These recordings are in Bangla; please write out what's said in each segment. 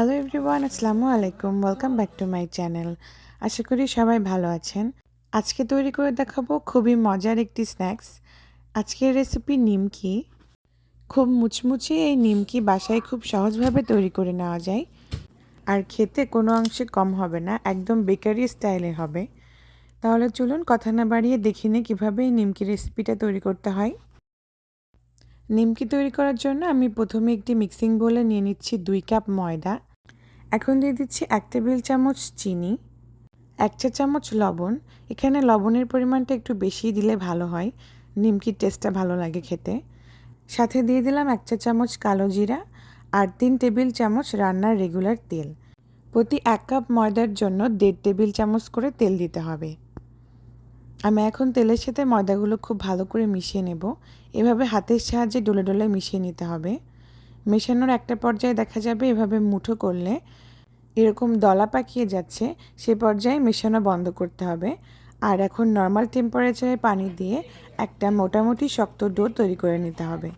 হ্যালো এভরিওয়ান আসসালামু আলাইকুম welcome back to my channel আশা করি সবাই ভালো আছেন। আজকে তৈরি করে দেখাবো খুবই মজার একটি স্ন্যাক্স আজকের রেসিপি নিমকি। খুব মুচমুচে এই নিমকি বাসায় খুব সহজভাবে তৈরি করে নেওয়া যায়। আর খেতে কোনো অংশে কম হবে না, একদম বেকারি স্টাইলে হবে। তাহলে চলুন কথা না বাড়িয়ে দেখি নে কীভাবে এই নিমকি রেসিপিটা তৈরি করতে হয়। নিমকি তৈরি করার জন্য আমি প্রথমে একটি মিক্সিং বোলে নিয়ে নিচ্ছি দুই কাপ ময়দা। এখন দিয়ে দিচ্ছি এক টেবিল চামচ চিনি, এক চা চামচ লবণ। এখানে লবণের পরিমাণটা একটু বেশি দিলে ভালো হয়, নিমকির টেস্টটা ভালো লাগে খেতে। সাথে দিয়ে দিলাম এক চা চামচ কালো জিরা আর তিন টেবিল চামচ রান্নার রেগুলার তেল। প্রতি এক কাপ ময়দার জন্য দেড় টেবিল চামচ করে তেল দিতে হবে। আমি এখন তেলের সাথে ময়দাগুলো খুব ভালো করে মিশিয়ে নেব। এভাবে হাতের সাহায্যে ডলে ডলে মিশিয়ে নিতে হবে। মেশানোর একটা পর্যায়ে দেখা যাবে এভাবে মুঠো করলে এরকম দলা পাকিয়ে যাচ্ছে, সে পর্যায়ে মেশানো বন্ধ করতে হবে। আর এখন নর্মাল টেম্পারেচারে পানি দিয়ে একটা মোটামুটি শক্ত ডো তৈরি করে নিতে হবে।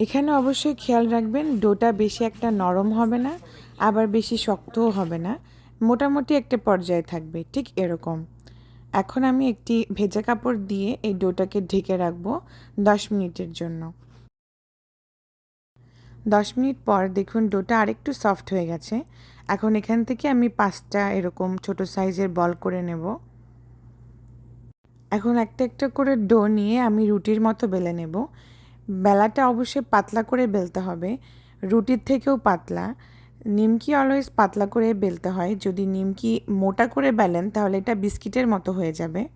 এখানে অবশ্যই খেয়াল রাখবেন, ডোটা বেশি একটা নরম হবে না, আবার বেশি শক্তও হবে না। মোটামুটি একটা পর্যায়ে থাকবে, ঠিক এরকম। এখন আমি একটি ভেজা কাপড় দিয়ে এই ডোটাকে ঢেকে রাখব দশ মিনিটের জন্য। দশ মিনিট পর দেখুন ডোটা আরেকটু সফট হয়ে গেছে। এখন এখান থেকে আমি পাঁচটা এরকম ছোট সাইজের বল করে নেব। এখন একটা একটা করে ডো নিয়ে আমি রুটির মতো বেলে নেব। বেলাটা অবশ্যই পাতলা করে বেলতে হবে। রুটির থেকেও পাতলা। নিমকি অলওয়েজ পাতলা করে বেলতে হয়। যদি নিমকি মোটা করে বেলেন, তাহলে এটা বিস্কিটের মতো হয়ে যাবে।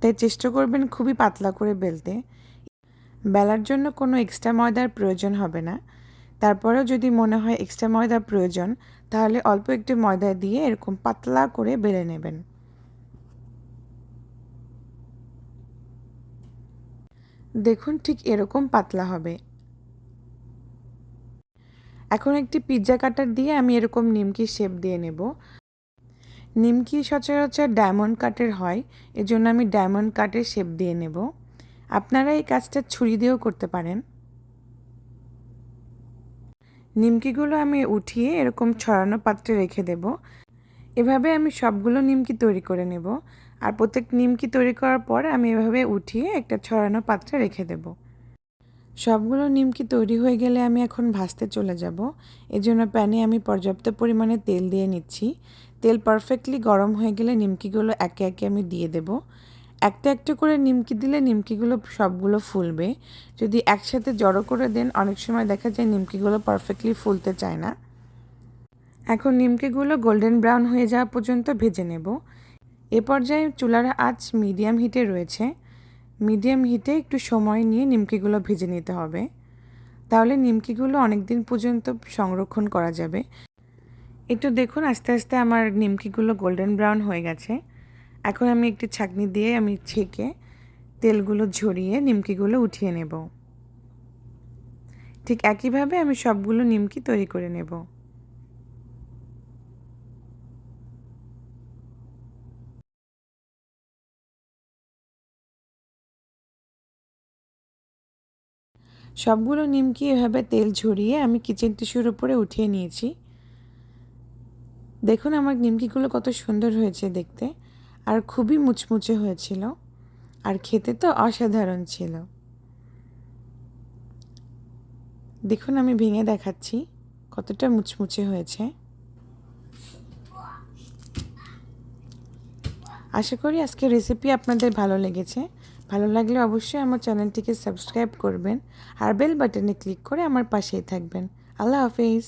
তাই চেষ্টা করবেন খুবই পাতলা করে বেলতে। বেলার জন্য কোনো এক্সট্রা ময়দার প্রয়োজন হবে না। তারপরেও যদি মনে হয় এক্সট্রা ময়দার প্রয়োজন, তাহলে অল্প একটু ময়দা দিয়ে এরকম পাতলা করে বেলে নেবেন। দেখুন ঠিক এরকম পাতলা হবে। এখন একটি পিৎজা কাটার দিয়ে আমি এরকম নিমকি শেপ দিয়ে নেব। নিমকি সচরাচর ডায়মন্ড কাটের হয়, এজন্য আমি ডায়মন্ড কাটের শেপ দিয়ে নেব। আপনারা এই কাজটা ছুরি দিয়েও করতে পারেন। নিমকিগুলো আমি উঠিয়ে এরকম ছড়ানো পাত্রে রেখে দেব। এভাবে আমি সবগুলো নিমকি তৈরি করে নেব। আর প্রত্যেক নিমকি তৈরি করার পর আমি এভাবে উঠিয়ে একটা ছড়ানো পাত্রে রেখে দেব। সবগুলো নিমকি তৈরি হয়ে গেলে আমি এখন ভাজতে চলে যাব। এজন্য প্যানে আমি পর্যাপ্ত পরিমাণে তেল দিয়ে নিচ্ছি। তেল পারফেক্টলি গরম হয়ে গেলে নিমকিগুলো একে একে আমি দিয়ে দেব। একটা একটা করে নিমকি দিলে নিমকিগুলো সবগুলো ফুলবে। যদি একসাথে জড়ো করে দেন, অনেক সময় দেখা যায় নিমকিগুলো পারফেক্টলি ফুলতে চায় না। এখন নিমকিগুলো গোল্ডেন ব্রাউন হয়ে যাওয়া পর্যন্ত ভেজে নেব। এ পর্যায়ে চুলার আঁচ মিডিয়াম হিটে রয়েছে। মিডিয়াম হিটে একটু সময় নিয়ে নিমকিগুলো ভেজে নিতে হবে। তাহলে নিমকিগুলো অনেক দিন পর্যন্ত সংরক্ষণ করা যাবে। একটু দেখুন, আস্তে আস্তে আমার নিমকিগুলো গোল্ডেন ব্রাউন হয়ে গেছে। এখন আমি একটি ছাকনি দিয়ে আমি ছেঁকে তেলগুলো ঝরিয়ে, নিমকিগুলো উঠিয়ে নেব। ঠিক একইভাবে আমি সবগুলো নিমকি তৈরি করে নেব। সবগুলো নিমকি এভাবে তেল ঝরিয়ে আমি কিচেন টিস্যুর উপরে উঠিয়ে নিয়েছি। দেখুন আমার নিমকিগুলো কত সুন্দর হয়েছে দেখতে। আর খুবই মুচমুচে হয়েছিল। আর খেতে তো অসাধারণ ছিল। দেখুন, আমি ভেঙে দেখাচ্ছি কতটা মুচমুচে হয়েছে। আশা করি আজকে রেসিপি আপনাদের ভালো লেগেছে। ভালো লাগলে অবশ্যই আমার চ্যানেলটিকে সাবস্ক্রাইব করবেন আর বেল বাটনে ক্লিক করে আমার পাশেই থাকবেন। আল্লাহ হাফিজ।